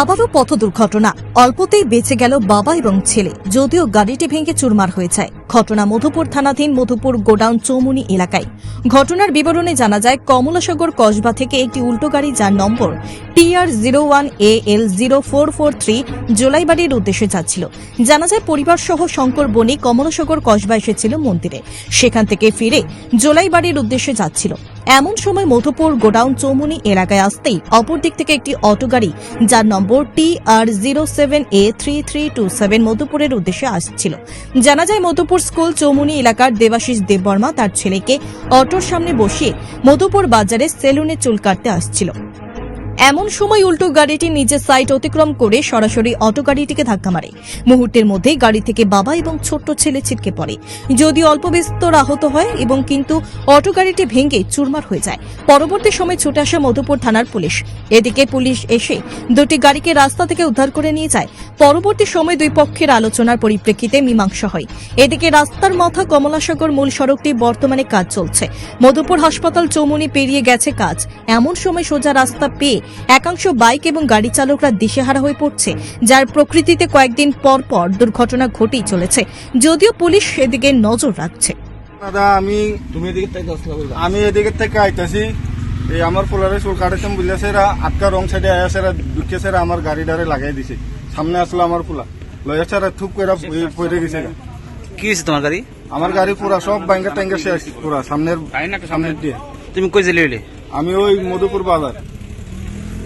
আবারও পথ দুর্ঘটনা। অল্পতেই বেঁচে গেল বাবা এবং ছেলে। যদিও গাড়িটি ভেঙে চুরমার হয়ে যায়। ঘটনা মধুপুর থানাধীন মধুপুর গোডাউন চৌমুনি এলাকায়। ঘটনার বিবরণে জানা যায়, কমলাসাগর কসবা থেকে একটি উল্টো গাড়ি যার নম্বর TR zero one A L zero four four three জোলাইবাড়ির উদ্দেশ্যে যাচ্ছিল। জানা যায় পরিবার সহ শঙ্কর বণিক কমলাসাগর কসবা এসেছিল মন্দিরে। সেখান থেকে ফিরে জোলাইবাড়ির উদ্দেশ্যে যাচ্ছিল। এমন সময় মধুপুর গোডাউন চৌমুনি এলাকায় আসতেই অপর দিক থেকে একটি অটো গাড়ি, যার নম্বর T R zero seven A three three two seven মধুপুরের উদ্দেশ্যে আসছিল। জানা যায়, মধুপুর স্কুল চৌমুনি এলাকার দেবাশিস দেববর্মা তার ছেলেকে অটোর সামনে বসিয়ে মধুপুর বাজারে সেলুনে চুল কাটতে আসছিল। এমন সময় উল্টো গাড়িটি নিজের সাইট অতিক্রম করে সরাসরি অটো গাড়িটিকে ধাক্কা মারে। মুহূর্তের মধ্যেই গাড়ি থেকে বাবা এবং ছোট্ট ছেলে ছিটকে পড়ে। যদিও অল্প বিস্তর আহত হয় এবং কিন্তু অটো গাড়িটি ভেঙে চুরমার হয়ে যায়। পরবর্তী সময় ছুটে আসে মধুপুর থানার পুলিশ। এদিকে পুলিশ এসে দুটি গাড়িকে রাস্তা থেকে উদ্ধার করে নিয়ে যায়। পরবর্তী সময় দুই পক্ষের আলোচনার পরিপ্রেক্ষিতে মীমাংসা হয়। এদিকে রাস্তার মাথা কমলাসাগর মূল সড়কটি বর্তমানে কাজ চলছে। মধুপুর হাসপাতাল চৌমুনি পেরিয়ে গেছে কাজ। এমন সময় সোজা রাস্তা পেয়ে একাংশ বাইক এবং গাড়ি চালকরা দিশেহারা হয়ে পড়ছে যার প্রকৃতিতে কয়েকদিন পর পর দুর্ঘটনা ঘটেই চলেছে। যদিও পুলিশ সেদিকে নজর রাখছে। দাদা আমি তুমি এদিকে থেকে আমি এদিকে থেকে আইতাছি। এই আমার পোলারে চুল এরা আটকা রং সাইডে ঢুকেছে এরা আমার গাড়ি ডারে লাগাই দিছে। সামনে আসলো আমার পোলা। লয়েছে এরা থুক করে পড়ে গেছে কি হয়েছে তোমার গাড়ি? আমার গাড়ি পুরা সব ব্যাঙ্গা ট্যাঙ্গা শেষ পুরা সামনের সামনের দিয়ে। তুমি কই জেলে আমি ওই মধুপুর বাজার।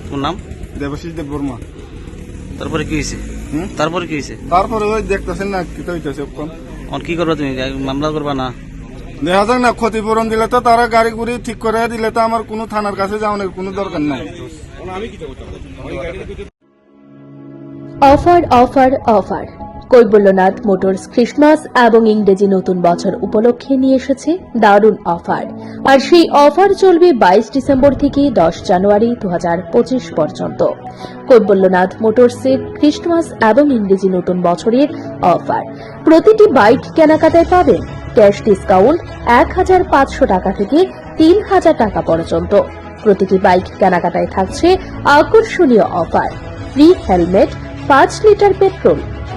তোমার নাম? দেবাশিস দেব বর্মা। তারপরে কি হয়েছে? তারপরে কি হয়েছে? তারপরে ওই দেখতেছেন না কি হইতেছে এখন। কি করবা তুমি? মামলা করবা না? দেখা যাক না ক্ষতিপূরণ দিলে তো তারা গাড়ি গুড়ি ঠিক করে দিলে তো আমার কোনো থানার কাছে যাওয়ার কোনো দরকার নাই। Offer offer offer. Kaibalyanath motors Christmas এবং ইংরেজি নতুন বছর উপলক্ষে নিয়ে এসেছে দারুণ অফার। আর সেই অফার চলবে বাইশ ডিসেম্বর থেকে দশ জানুয়ারি দু হাজার পঁচিশ পর্যন্ত। কৈবল্যনাথ মোটরসের ক্রিসমাস এবং ইংরেজি নতুন বছরের অফার। প্রতিটি বাইক কেনাকাটায় পাবেন ক্যাশ ডিসকাউন্ট এক হাজার পাঁচশো টাকা থেকে তিন হাজার টাকা পর্যন্ত। প্রতিটি বাইক কেনাকাটায় থাকছে আকর্ষণীয় অফার। ফ্রি হেলমেট, পাঁচ litre petrol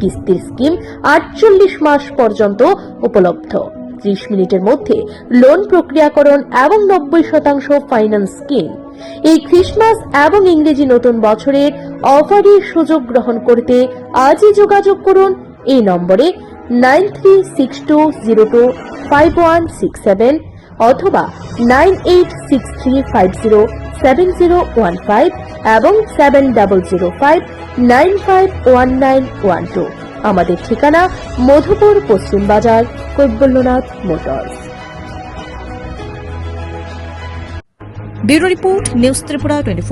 কিস্তির স্কিম আটচল্লিশ মাস পর্যন্ত উপলব্ধ। ত্রিশ মিনিটের মধ্যে লোন প্রক্রিয়াকরণ এবং নব্বই শতাংশ ফাইন্যান্স স্কিম। এই ক্রিসমাস এবং ইংরেজি নতুন বছরের অফারের সুযোগ গ্রহণ করতে আজই যোগাযোগ করুন। এই নম্বরে nine three six two zero two five one six seven অথবা nine eight six three five zero seven zero one five এবং seven double zero five nine five one nine one two আমাদের ঠিকানা মধুপুর, পশ্চিম বাজার, Kaibalyanath motors. Bureau report, news Tripura twenty